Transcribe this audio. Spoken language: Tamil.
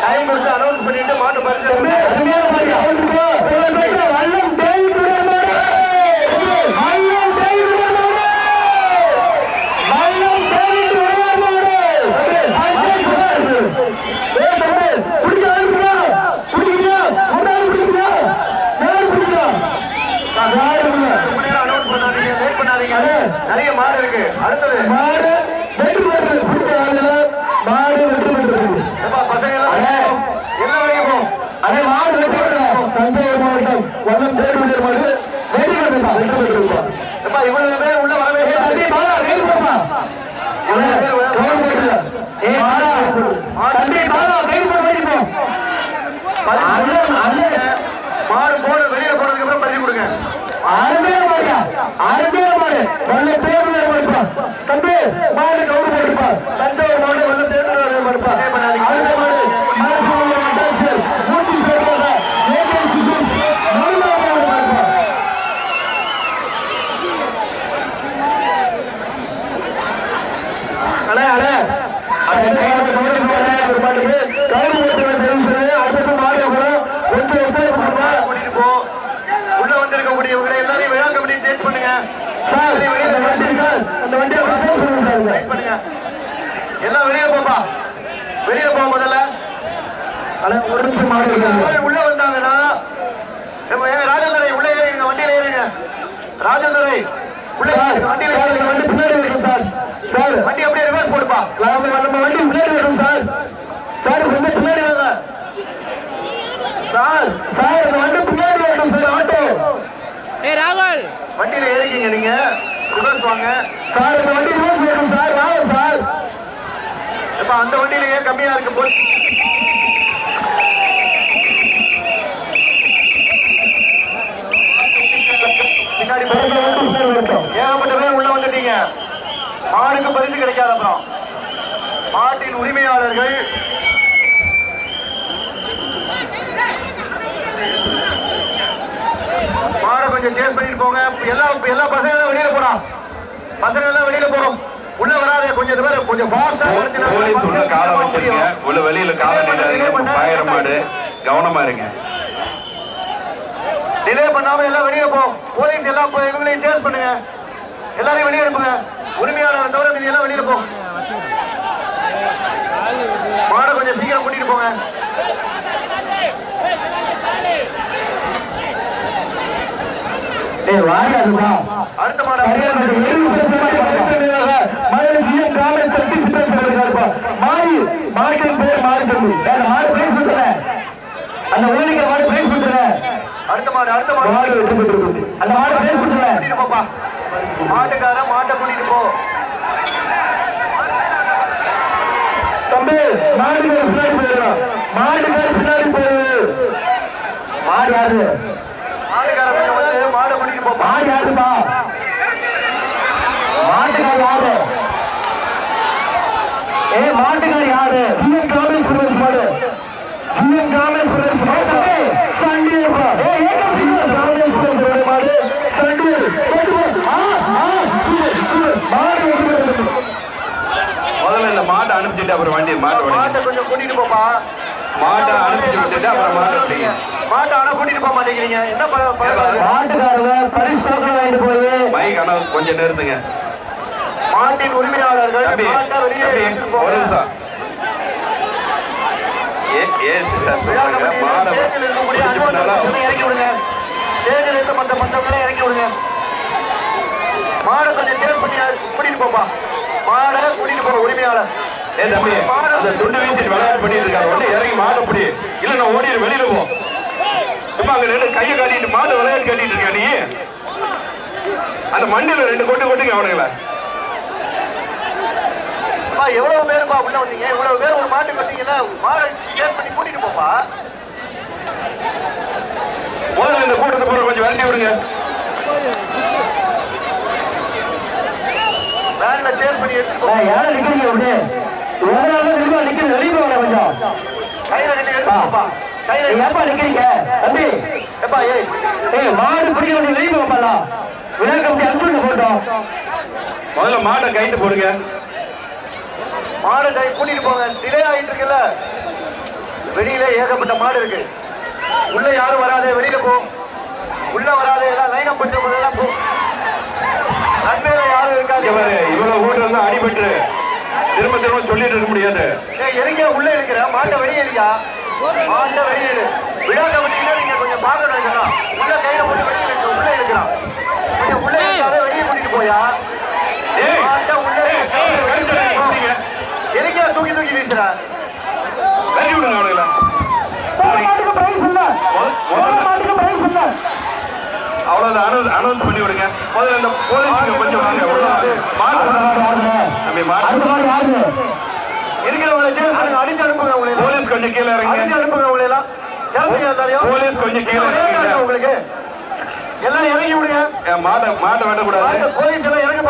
டைம் கொடுத்து அனௌன்ஸ் பண்ணிட்டு மாட்டு பரிசு அருமையான மாடு இருக்கோ. வல்லம் தேவி மாடு வல்லம் தேவி மாடு வல்லம் தேவி மாடு ஏய் தம்பி குடிக்க ஆரம்பிடா குடிக்கிறா முன்னாடி குடிக்கிறா யார் குடிக்கிறா யார் குடிக்கிறா ரொம்ப நேரம் அனௌன்ஸ் பண்ணாதீங்க லேட் பண்ணாதீங்க நிறைய மாடு இருக்கு அடுத்தது மாடு வெற்றி பெற்று குடிக்க ஆளுங்க மாடு வெற்றி பெற்று ஏப்பா பசங்க எல்லாம் எல்லாம் வெளியே போ அதே மாடு வெற்றி பெற்ற தஞ்சாவூர் மாவட்டம் வல்லம் தேர்வு மாடு வெற்றி பெற்றா வெற்றி பெற்றிருப்பா ஏப்பா இவ்வளவு பேர் உள்ள வரவே மாடா மாடா மாடா போட மாடு வெளியே போனதுக்கு அப்புறம் பரிசு கொடுங்க. மாடியா அருமையான மாடு. வல்ல தேர்வு மாடுப்பா தம்பி மாடு கவுரு மாடுப்பா தஞ்சாவூர் மாடு வல்ல தேர்வு மாடுப்பா அடுத்த மாடு மனசு உள்ள மட்டாசு மூட்டி சொல்றாங்க ஏகேசி குரூப்ஸ் மருமா மாடு மாடுப்பா அண்ணே அண்ணே அந்த கையில கவுரு போறேன் ஒரு மாட்டுக்கு கவுரு போட்டு தெரிவு செய்ய அடுத்த மாடு அப்புறம் கொஞ்சம் ஒத்துழைப்பு கொடுப்பா கூட்டிட்டு போ உள்ள வந்திருக்கக்கூடியவங்களை எல்லாரையும் விழா கமிட்டி சேஞ்ச் பண்ணுங்க சார் இந்த வண்டி சார் அந்த வண்டியை பிரசவம் பண்ணுங்க சார் இங்க. வெயிட் பண்ணுங்க எல்லாம் வெளியே போப்பா வெளியே போ முதல்ல அண்ணா, ஒரு நிமிஷம் மாடு இருக்காங்க உள்ள வந்தாங்கன்னா நம்ம ஏன் ராஜேந்திரை உள்ள ஏறிங்க வண்டியில ஏறுங்க ராஜேந்திரை உள்ள சார் ஏறுங்க, வண்டி பின்னாடி வரணும் சார் சார் வண்டி அப்படியே ரிவர்ஸ் போடுப்பா நாம நம்ம வண்டி பின்னாடி வரணும் சார் சார் கொஞ்சம் பின்னாடி வாங்க சார் சார் இந்த வண்டி பின்னாடி வரணும் சார் ஆட்டோ ஏ ராகுல் வண்டியில ஏறிக்கிங்க நீங்க. ரிவர்ஸ் வாங்க. சார் இந்த வண்டி ரிவர்ஸ் வரணும் சார். வாங்க சார். இப்ப அந்த வண்டியில ஏன் கம்மியா இருக்கு? போய் பின்னாடி ஏகப்பட்ட பேர் உள்ள வந்துட்டீங்க. மாடுக்கு பரிசு கிடைக்காது அப்புறம். மாட்டின் உரிமையாளர்கள் மாடை கொஞ்சம் சேஸ் பண்ணிட்டு போங்க. எல்லா எல்லா பசங்களும் வெளியில போடா. பசங்க எல்லாம் வெளியில போறோம் உள்ள வராதே கொஞ்சம் பேர் கொஞ்சம் ஃபாஸ்டா போலீஸ் உள்ள காலை வச்சிருங்க. உள்ள வெளியில காலை நீட்டாதீங்க பாயிர மாடு. கவனமா இருங்க. டிலே பண்ணாம எல்லாம் வெளியே போ. போலீஸ் எல்லாம் போய் இவங்களையும் சேஸ் பண்ணுங்க. எல்லாரையும் வெளியே அனுப்புங்க. உரிமையாளர் தவிர மீதி எல்லாம் வெளியில போ. மாடை கொஞ்சம் சீக்கிரம் கூட்டிட்டு போங்க. ஏய் அடுத்த மாடை கரியாப்பட்டி எருவு சத்தமாக பக்கத்துலயாக மதுரை சிஎம் காமராஜ் சக்தி சிப்பேஸ் இருக்காருப்பா மாட்டின் பேர் மாறி தம்பி அந்த மாடு பிரைஸ் அந்த கொடுத்துறேன் அடுத்த மாடு அடுத்த மாடு. மாடு வெற்றி பெற்று அந்த மாடு பிரைஸ் போப்பா. மாட்டுக்கார மாட்டை கூட்டிட்டு போ. தம்பி மாடுகள் பின்னாடி போயிடலாம் மாடுகள் பின்னாடி மாடு யாரு? மாடு யாருப்பா மாட்டுக்கார் யாரு? ஏ மாட்டுக்கார் யாரு? சிஎம் காமேஷ் பிரதேஷ் மாடு. சிஎம் மாடு. சண்டே ஏ ஏக சிஎம் மாடு. சண்டே ஆ ஆ மாடு முதல்ல இந்த மாட்டை அனுப்பிச்சிட்டு அப்புறம் வண்டி மாட்டை மாட்டை கொஞ்சம் கூட்டிட்டு போப்பா. மாட்டை அனுப்பிச்சு விட்டுட்டு அப்புறம் மாட்டை ஆனா கூட்டிட்டு போக மாட்டேங்கிறீங்க. என்ன மாட்டுக்காரங்க பரிசு டோக்கன் வாங்கிட்டு போய் மைக் அண்ணா கொஞ்சம் நிறுத்துங்க. மாட்டின் உரிமையாளர்கள் ஒரு. நிமிஷம். மாடை இறக்கி விடுங்க. ஸ்டேஜில் இருக்க மற்ற மற்றவங்களே இறக்கி விடுங்க. மாடை கொஞ்சம் சேர் பண்ணி கூட்டிட்டு போப்பா. மாடை கூட்டிட்டு போற உரிமையாளர். அந்த துண்டு வீசிட்டு விளையாட்டு பண்ணிட்டு இருக்காரு. உடனே இறங்கி மாட்டை பிடி இல்ல நான் ஓடிடு வெளியில போ. சும்மா அங்க ரெண்டு கையை காட்டிட்டு மாடு விளையாட்டு காட்டிட்டு இருக்க நீ? அந்த மண்டியில ரெண்டு கொட்டு கொட்டுங்க அவனுங்கள. எவ்வளவு பேருப்பா உள்ள வந்தீங்க? இவ்வளவு பேர் ஒரு மாட்டு கட்டிங்கன்னா மாடை சேர் பண்ணி கூட்டிட்டு போப்பா. முதல்ல இந்த கூட்டத்தை போற கொஞ்சம் விரட்டி விடுங்க. வேன்ல சேர் பண்ணி ஏய், யாரும் நிக்கிறீங்க அப்படியே எவ்வளவு நிக்கிறீங்க வெளியே போங்க கொஞ்சம். கையில நின்று எடுத்துட்டு போப்பா கையில ஏப்பா நிக்கிறீங்க தம்பி எப்பா ஏய் மாடு பிடிக்க வேண்டிய வெளியே போகலாம் விழா கம்பெனி அனுப்பிட்டு போட்டோம் முதல்ல மாட்டை கைட்டு போடுங்க மாடு டை- கூட்டிட்டு போங்க டிலே ஆயிட்டு இருக்குல்ல வெளியில ஏகப்பட்ட மாடு இருக்கு. உள்ள யாரும் வராதே வெளியில போ உள்ள வராதே எல்லாம் லைன் அப் பண்ணிட்டு போதெல்லாம் போ நன்மையில யாரும் இருக்காது இங்க பாரு, இவ்வளவு கூட்டம் இருந்தா அடிபட்டு திரும்ப திரும்ப சொல்லிட்டு இருக்க முடியாது. எதுக்கே உள்ள இருக்கிற மாட்டை வெளியே இருக்கா மாட்டை வெளியே இரு. விழா கமிட்டியில நீங்க கொஞ்சம் பார்க்கணும் இதெல்லாம் உள்ள கையில போட்டு வெளியே இருக்கு உள்ள இருக்கிறான். கொஞ்சம் உள்ள இருக்காத வெளியே கூட்டிட்டு போயா? மாட்டை உள்ள. எதுக்கே தூக்கி தூக்கி வீசுற? கட்டி விடுங்க அவனுங்கள. மாட்டுக்கு பிரைஸ் இல்ல. மாட்டுக்கு பிரைஸ் இல்ல. அவ்வளவுதான் அனௌன்ஸ் அனௌன்ஸ் பண்ணி விடுங்க. முதல்ல இந்த போலீஸ் கொஞ்சம் வாங்க. மாடு மாடு மாடு யாரு இருக்கிறவங்களை ஜெயில் பண்ணுங்க அடிச்சு அனுப்புங்க உங்களை எல்லாம். போலீஸ் கொஞ்சம் கீழே இறங்க அனுப்புங்க உங்களை எல்லாம் போலீஸ் கொஞ்சம் கீழே காரணம் உங்களுக்கு. எல்லாம் இறங்கி விடுங்க. மாட்டை மாட்டை வெட்டக்கூடாது. போலீஸ் எல்லாம் இறங்க